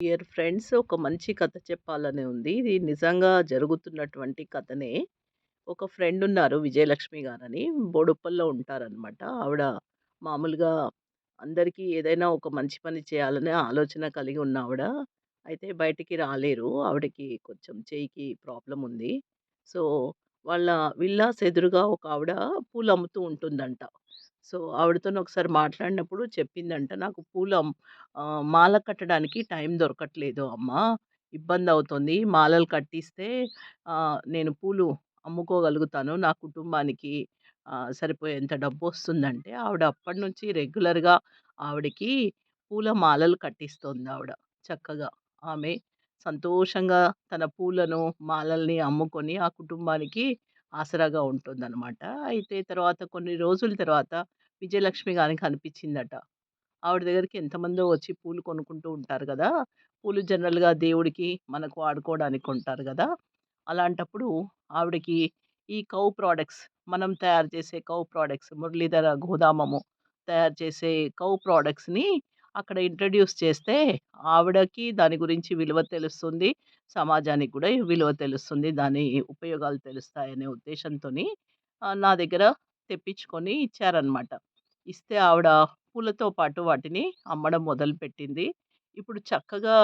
Dear friends ఒక మంచి కథ చెప్పాలని ఉంది. ఇది నిజంగా జరుగుతున్నటువంటి కథనే. ఒక ఫ్రెండ్ ఉన్నారు విజయలక్ష్మి గారని. బోడుప్పల్లో ఉంటారనమాట. ఆవిడ మామూలుగా అందరికీ ఏదైనా ఒక మంచి పని చేయాలనే ఆలోచన కలిగి ఉన్న ఆవిడ. అయితే బయటికి రాలేరు. ఆవిడకి కొంచెం చెయ్యికి ప్రాబ్లం ఉంది. సో, వాళ్ళ విల్లాస్ ఎదురుగా ఒక ఆవిడ పూలు అమ్ముతూ ఉంటుందంట. సో, ఆవిడతోని ఒకసారి మాట్లాడినప్పుడు చెప్పిందంట, "నాకు పూల మాల కట్టడానికి టైం దొరకట్లేదు అమ్మా. ఇబ్బందవుతుంది. మాలలు కట్టిస్తే నేను పూలు అమ్ముకోగలుగుతాను. నా కుటుంబానికి సరిపోయేంత డబ్బు వస్తుందంటే ఆవిడ అప్పటినుంచి రెగ్యులర్‌గా ఆవిడకి పూల మాలలు కట్టిస్తుంది ఆవిడ చక్కగా. ఆమె సంతోషంగా తన పూలను, మాలల్ని అమ్ముకొని ఆ కుటుంబానికి ఆసరాగా ఉంటుందనమాట. అయితే తర్వాత కొన్ని రోజుల తర్వాత విజయలక్ష్మి గారికి అనిపించిందట. ఆవిడ దగ్గరికి ఎంతమందో వచ్చి పూలు కొనుక్కుంటూ ఉంటారు గదా! పూలు జనరల్‌గా దేవుడికి, మనకు వాడుకోవడానికి కొంటారు గదా! అలాంటప్పుడు ఆవిడకి ఈ కౌ ప్రొడక్ట్స్ మనం తయారు చేసే కౌ ప్రొడక్ట్స్ మురళీధర గోదామము తయారు చేసే కౌ ప్రొడక్ట్స్‌ని అక్కడ ఇంట్రడ్యూస్ చేస్తే ఆవిడకి దాని గురించి విలువ తెలుస్తుంది. సమాజానికి కూడా విలువ తెలుస్తుంది. దాని ఉపయోగాలు తెలుస్తాయనే ఉద్దేశంతోని నా దగ్గర తెప్పించుకొని ఇచ్చారనమాట. ఇస్తే ఆవిడ పూలతో పాటు వాటిని అమ్మడం మొదలుపెట్టింది. ఇప్పుడు చక్కగా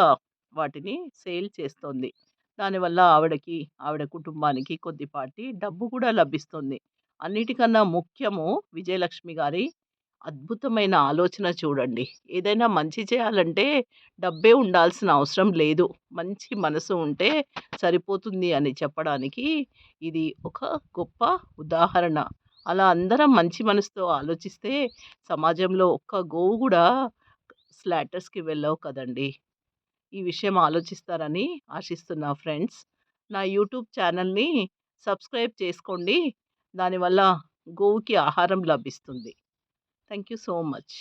వాటిని సేల్ చేస్తోంది. దానివల్ల ఆవిడకి, ఆవిడ కుటుంబానికి కొద్దిపాటి డబ్బు కూడా లభిస్తుంది. అన్నిటికన్నా ముఖ్యము విజయలక్ష్మి గారి అద్భుతమైన ఆలోచన చూడండి. ఏదైనా మంచి చేయాలంటే డబ్బే ఉండాల్సిన అవసరం లేదు. మంచి మనసు ఉంటే సరిపోతుంది అని చెప్పడానికి ఇది ఒక గొప్ప ఉదాహరణ. అలా అందరం మంచి మనసుతో ఆలోచిస్తే సమాజంలో ఒక్క గోవు కూడా స్లాటర్స్‌కి వెళ్ళవు కదండీ! ఈ విషయం ఆలోచిస్తారని ఆశిస్తున్నా ఫ్రెండ్స్. నా యూట్యూబ్ ఛానల్‌ని సబ్స్క్రైబ్ చేసుకోండి. దానివల్ల గోవుకి ఆహారం లభిస్తుంది. Thank you so much.